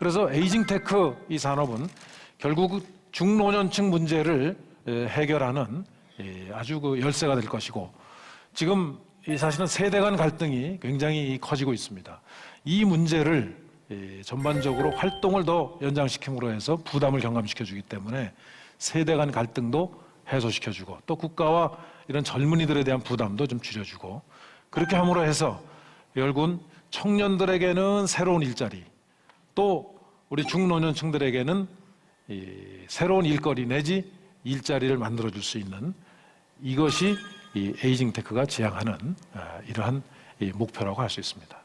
그래서 에이징 테크 이 산업은 결국 중노년층 문제를 에, 해결하는 예, 아주 그 열쇠가 될 것이고 지금 이 사실은 세대 간 갈등이 굉장히 커지고 있습니다. 이 문제를 예, 전반적으로 활동을 더 연장시킴으로 해서 부담을 경감시켜주기 때문에 세대 간 갈등도 해소시켜주고 또 국가와 이런 젊은이들에 대한 부담도 좀 줄여주고 그렇게 함으로 해서 결국은 청년들에게는 새로운 일자리 또 우리 중노년층들에게는 이 새로운 일거리 내지 일자리를 만들어 줄 수 있는 이것이 이 에이징 테크가 지향하는 아, 이러한 이 목표라고 할 수 있습니다.